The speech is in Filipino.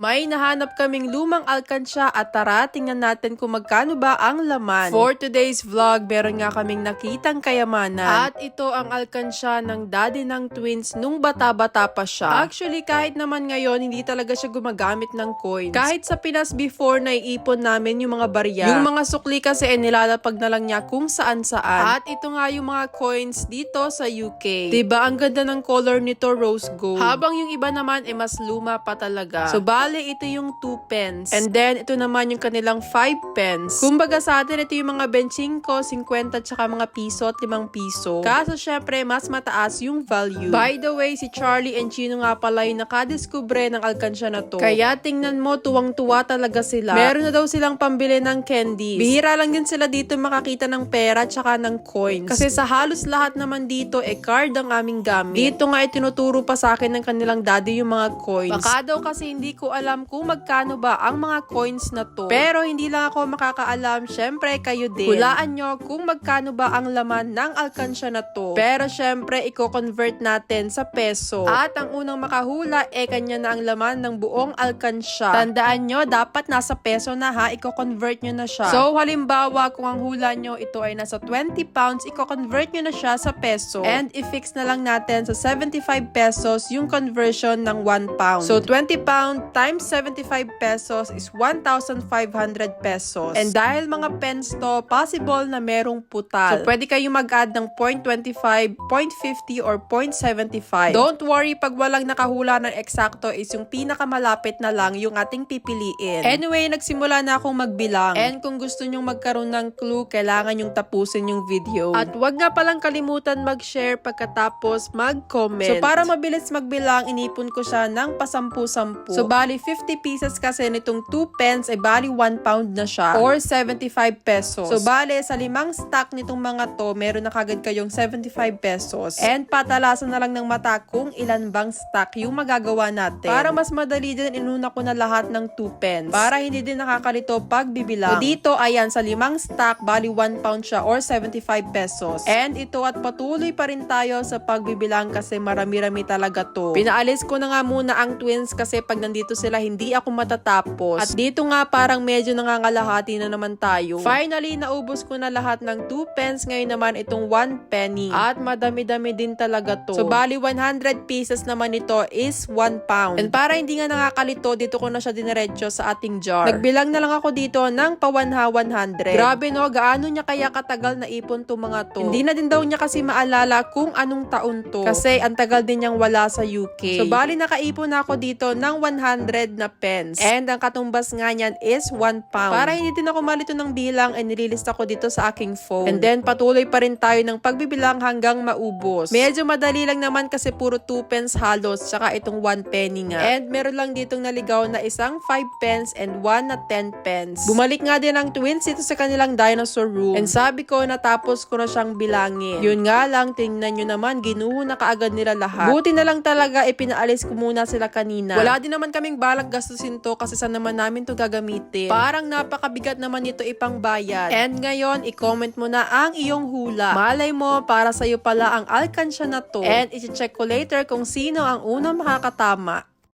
May nahanap kaming lumang alkansya at tara tingnan natin kung magkano ba ang laman. For today's vlog, meron nga kaming nakitang kayamanan. At ito ang alkansya ng daddy ng twins nung bata-bata pa siya. Actually, kahit naman ngayon, hindi talaga siya gumagamit ng coins. Kahit sa Pinas before, naiipon namin yung mga barya. Yung mga sukli kasi eh, nilalapag na lang niya kung saan-saan. At ito nga yung mga coins dito sa UK. 'Di ba Ang ganda ng color nito, rose gold. Habang yung iba naman, eh, mas luma pa talaga. So, bale, ito yung 2 pence. And then, ito naman yung kanilang 5 pence. Kumbaga sa atin, ito yung mga benching ko, 50 tsaka mga piso at 5 piso. Kaso, syempre, mas mataas yung value. By the way, si Charlie and Chino nga pala yung nakadiskubre ng alkansya na to. Kaya tingnan mo, tuwang-tuwa talaga sila. Meron na daw silang pambili ng candies. Bihira lang din sila dito makakita ng pera tsaka ng coins. Kasi sa halos lahat naman dito, eh card ang aming gamit. Dito nga itinuturo pa sa akin ng kanilang daddy yung mga coins. Baka daw kasi hindi ko alam kung magkano ba ang mga coins na to. Pero hindi lang ako makakaalam, syempre kayo din. Hulaan nyo kung magkano ba ang laman ng alkansya na to. Pero syempre, i-convert natin sa peso. At ang unang makahula, eh kanya na ang laman ng buong alkansya. Tandaan nyo, dapat nasa peso na ha, i-convert nyo na siya. So, halimbawa, kung ang hula nyo ito ay nasa 20 pounds, i-convert nyo na siya sa peso. And i-fix na lang natin sa 75 pesos yung conversion ng 1 pound. So, 20 pound times 75 pesos is 1,500 pesos. And dahil mga pens to, possible na merong putal. So, pwede kayong mag-add ng 0.25, 0.50, or 0.75. Don't worry, pag walang nakahula ng eksakto is yung pinakamalapit na lang yung ating pipiliin. Anyway, nagsimula na akong magbilang. And kung gusto nyong magkaroon ng clue, kailangan yung tapusin yung video. At wag nga palang kalimutan mag-share pagkatapos mag-comment. So, para mabilis magbilang, inipon ko siya ng pasampu-sampu. So, bali 50 pieces kasi nitong 2 pence, ay bali 1 pound na siya. Or 75 pesos. So, bali sa limang stack nitong mga to, meron na kagad kayong 75 pesos. And patalasan na lang ng mata kung ilan bang stack yung magagawa natin. Para mas madali din, inuna ko na lahat ng 2 pence. Para hindi din nakakalito pag bibilang. So, dito, ayan, sa limang stack, bali 1 pound siya or 75 pesos. And ito at patuloy pa rin tayo sa pagbibilang kasi marami-rami talaga to. Pinaalis ko na nga muna ang twins kasi pag nandito sila, hindi ako matatapos. At dito nga parang medyo nangangalahati na naman tayo. Finally, naubos ko na lahat ng 2 pence. Ngayon naman itong 1 penny. At madami-dami din talaga to. So, bali 100 pieces naman ito is 1 pound. And para hindi nga nakakalito, dito ko na siya diniretso sa ating jar. Nagbilang na lang ako dito ng pawanha 100. Grabe no, gaano niya kaya katagal na ipon to mga to. Hindi na din daw niya kasi maalala kung anong taon to. Kasi ang tagal din niyang wala sa UK. So, bali nakaipon na ako dito ng 100 na pence. And ang katumbas nga niyan is 1 pound. Para hindi din ako malito ng bilang, ay nililista ko dito sa aking phone. And then, patuloy pa rin tayo ng pagbibilang hanggang maubos. Medyo madali lang naman kasi puro 2 pence halos, tsaka itong 1 penny nga. And meron lang ditong naligaw na isang 5 pence and 1 na 10 pence. Bumalik nga din ang twins ito sa kanilang dinosaur room. And sabi ko, natapos ko na siyang bilangin. Yun nga lang, tingnan nyo naman, ginuho na kaagad nila lahat. Buti na lang talaga, ipinaalis ko muna sila kanina. Wala din naman kaming balak gastusin to kasi saan naman namin to gagamitin. Parang napakabigat naman ito ipang bayad. And ngayon, i-comment mo na ang iyong hula. Malay mo, para sa'yo pala ang alkansya na to. And i-check ko later kung sino ang unang makakatama.